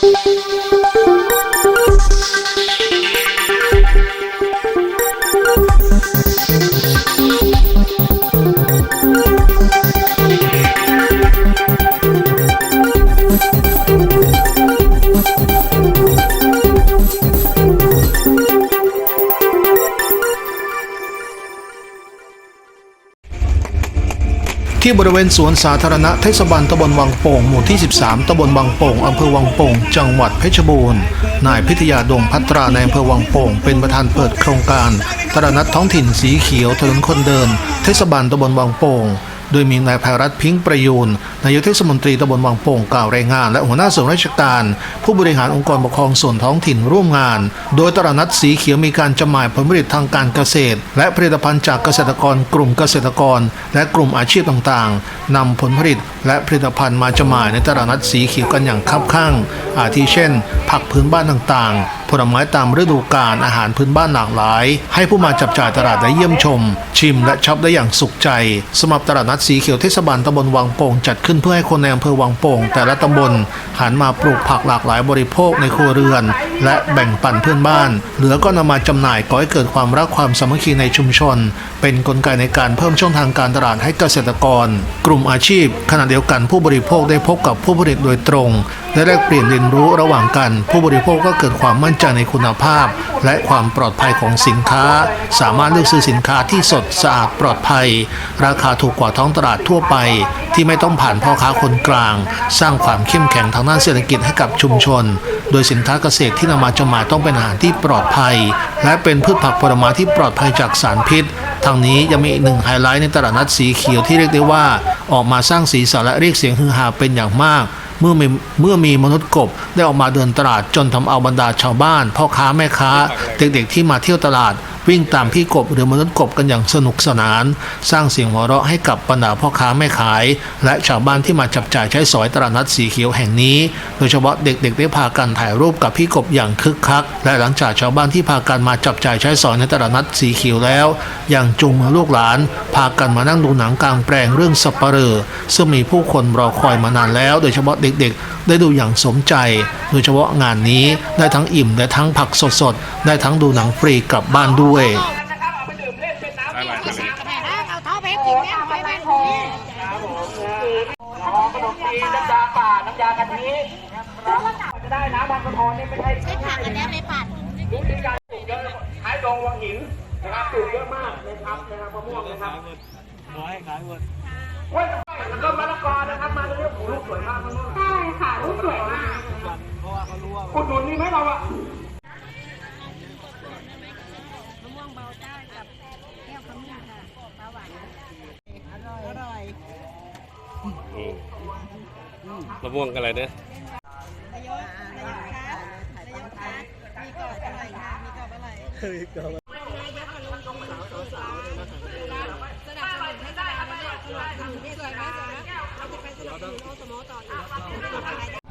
Thank you. ที่บริเวณสวนสาธารณะเทศบาลตำบลวังโป่งหมู่ที่ 13ตำบลวังโป่งอำเภอวังโป่งจังหวัดเพชรบูรณ์ นายพิทยาดวงพัตราในอำเภอวังโป่งเป็นประธานเปิดโครงการตลาดนัดท้องถิ่นสีเขียวถนนคนเดิน เทศบาลตำบลวังโป่ง โดยมีนายภัยรัฐพิงค์ประยูนนายกเทศมนตรีตำบลวังโป่งกล่าวรายงาน และหัวหน้าส่วนราชการ ผู้บริหารองค์กรปกครองส่วนท้องถิ่นร่วมงาน โดยตลาดนัดสีเขียวมีการจำหน่ายผลผลิตทางการเกษตร และผลิตภัณฑ์จากเกษตรกร กลุ่มเกษตรกร และกลุ่มอาชีพต่างๆนำผลผลิตและผลิตภัณฑ์มาจำหน่ายในตลาดนัดสีเขียวกันอย่างคับข้างอาทิเช่น ผักพื้นบ้านต่างๆ ผลไม้ตามฤดูกาลอาหารพื้นบ้านหลากหลาย ให้ผู้มาจับจ่ายตลาดได้เยี่ยมชม ชิมและช็อปได้อย่างสุขใจสำหรับตลาดนัดสีเขียวเทศบาลตำบลวังโป่งจัดขึ้นเพื่อให้คนในอำเภอวังโป่งแต่ละตำบลหันมาปลูกผักหลากหลายบริโภคในครัวเรือน และแบ่งปันเพื่อนบ้าน เหลือก็นำมาจำหน่ายก่อให้เกิดความรักความสามัคคีในชุมชน เป็นกลไกในการเพิ่มช่องทางการตลาดให้เกษตรกร กลุ่มอาชีพ ขณะเดียวกันผู้บริโภคได้พบกับผู้ผลิตโดยตรงและแลกเปลี่ยนเรียนรู้ระหว่างกัน ผู้บริโภคก็เกิดความมั่นใจในคุณภาพ และความปลอดภัยของสินค้า สามารถเลือกซื้อสินค้าที่สดสะอาดปลอดภัย ราคาถูกกว่าท้องตลาดทั่วไป ที่ไม่ต้องผ่านพ่อค้าคนกลาง สร้างความเข้มแข็งทางด้านเศรษฐกิจให้กับชุมชน โดยสินค้าเกษตรที่นำมาจำหน่ายต้องเป็นอาหารที่ปลอดภัย และเป็นพืชผักผลไม้ที่ปลอดภัยจากสารพิษทางนี้ยังมีอีกหนึ่งไฮไลท์ในตลาดนัดสีเขียวที่เรียกได้ว่า ออกมาสร้างสีสันและเรียกเสียงฮือฮาเป็นอย่างมาก เมื่อมีเมื่อมีมนุษย์กบได้ออกมาเดินตลาดจนทำเอาบรรดาชาวบ้าน พ่อค้าแม่ค้า เด็กๆที่มาเที่ยวตลาด วิ่งตามพี่กบหรือมนุษย์กบกันอย่างสนุกสนาน สร้างเสียงหัวเราะให้กับบรรดาพ่อค้าแม่ขาย และชาวบ้านที่มาจับจ่ายใช้สอยตลาดนัดสีเขียวแห่งนี้ โดยเฉพาะเด็กๆได้พากันถ่ายรูปกับพี่กบอย่างคึกคัก และหลังจากชาวบ้านที่พากันมาจับจ่ายใช้สอยในตลาดนัดสีเขียวแล้วอย่างจูงมือลูกหลาน พากันมานั่งดูหนังกลางแปลงเรื่องสัปเหร่อซึ่งมีผู้คนรอคอยมานานแล้ว โดยเฉพาะเด็กๆ ได้ดูอย่างสมใจ โดยเฉพาะงานนี้ได้ทั้งอิ่มได้ทั้งผักสดๆได้ทั้งดูหนังฟรีกลับบ้านด้วยนะครับเอาไปดื่มเล่นเป็นน้ำดื่มแม่นะเอาเท้าไปให้กินแม่ไปแม่ถุงหอมขนมจีนน้ำยาป่าน้ำยากะทินะครับจะได้น้ำบางกระทอนนี่ไม่ใช่ใช้ผักอันนี้ไปปั่นรู้วิธีการปลูกเยอะขายดองวังหินนะครับปลูกเยอะมากเลยครับนะครับมะม่วงนะครับร้อยขายหมดเว้ยแล้วก็มะละกอนะครับมาเรื่อยๆลูกสวยมากมะม่วงใช่ค่ะลูกสวยมากอุดหนุนนี่ไหมเราอะ มะม่วงเบาจ้ากับแก้วขมิ้นค่ะปลาหวานอร่อยอร่อย มะม่วงอะไรเนี่ยนายกนายกคะนายกคะมีกรอบอร่อยค่ะ มีกรอบอร่อยมีกรอบนายกมาลงตรงสาวสาวสนับสนุนให้ตลาดเนี่ยทำได้สวยไหมสวยไหมเราจะไปสนับสนุนโอสมอต่ออีก